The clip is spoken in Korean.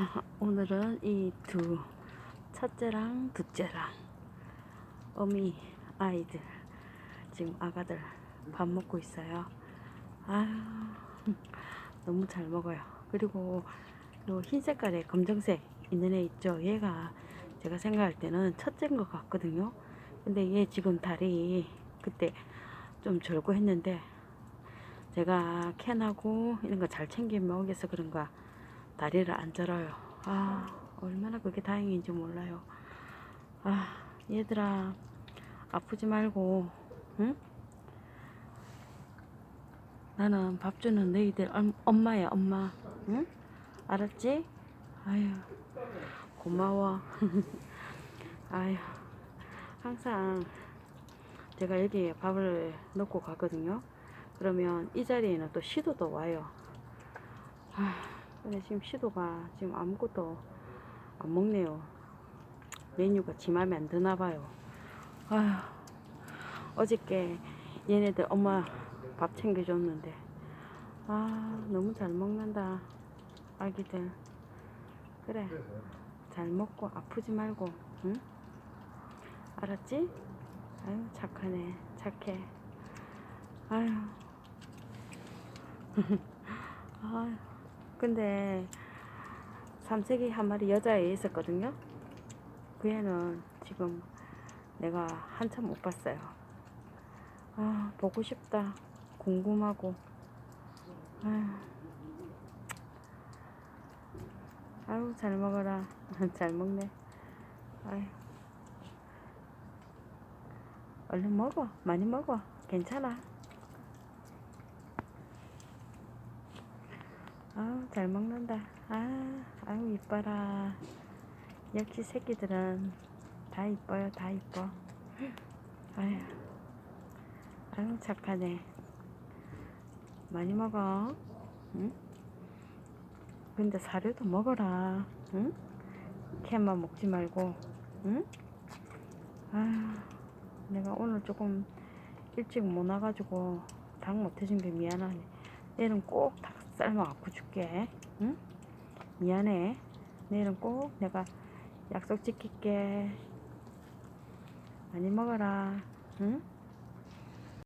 오늘은 이 두 첫째랑 둘째랑 어미 아이들 지금 아가들 밥 먹고 있어요. 아유 너무 잘 먹어요. 그리고 요흰 색깔에 검정색 있는 애 있죠. 얘가 제가 생각할 때는 첫째인 것 같거든요. 근데 얘 지금 다리 그때 좀 절고 했는데 제가 캔하고 이런 거 잘 챙겨 먹여서 그런가 다리를 안 절어요. 아, 얼마나 그게 다행인지 몰라요. 아, 얘들아, 아프지 말고, 응? 나는 밥 주는 너희들 엄- 엄마야, 엄마. 응? 알았지? 아유, 고마워. 아유, 항상 제가 여기에 밥을 넣고 가거든요. 그러면 이 자리에는 또 시도도 와요. 아, 근데 지금 시도가 지금 아무것도 안 먹네요. 메뉴가 지 맘에 안 드나 봐요. 아휴, 어저께 얘네들 엄마 밥 챙겨줬는데, 아, 너무 잘 먹는다. 아기들. 그래. 잘 먹고 아프지 말고, 응? 알았지? 아유, 착하네. 착해. 아유. 아유. 근데 삼색이 한 마리 여자애 있었거든요. 그 애는 지금 내가 한참 못 봤어요. 아, 보고 싶다. 궁금하고. 아유, 잘 먹어라. 잘 먹네. 아유. 얼른 먹어. 많이 먹어. 괜찮아. 아우 잘 먹는다. 아, 아유 이뻐라. 역시 새끼들은 다 이뻐요, 다 이뻐. 아유, 아유 착하네. 많이 먹어. 응? 근데 사료도 먹어라. 응? 캔만 먹지 말고. 응? 아유, 내가 오늘 조금 일찍 못 와가지고 닭 못 해준 게 미안하네. 내일은 꼭닭 삶아 갖고 줄게. 응? 미안해. 내일은 꼭 내가 약속 지킬게. 많이 먹어라. 응?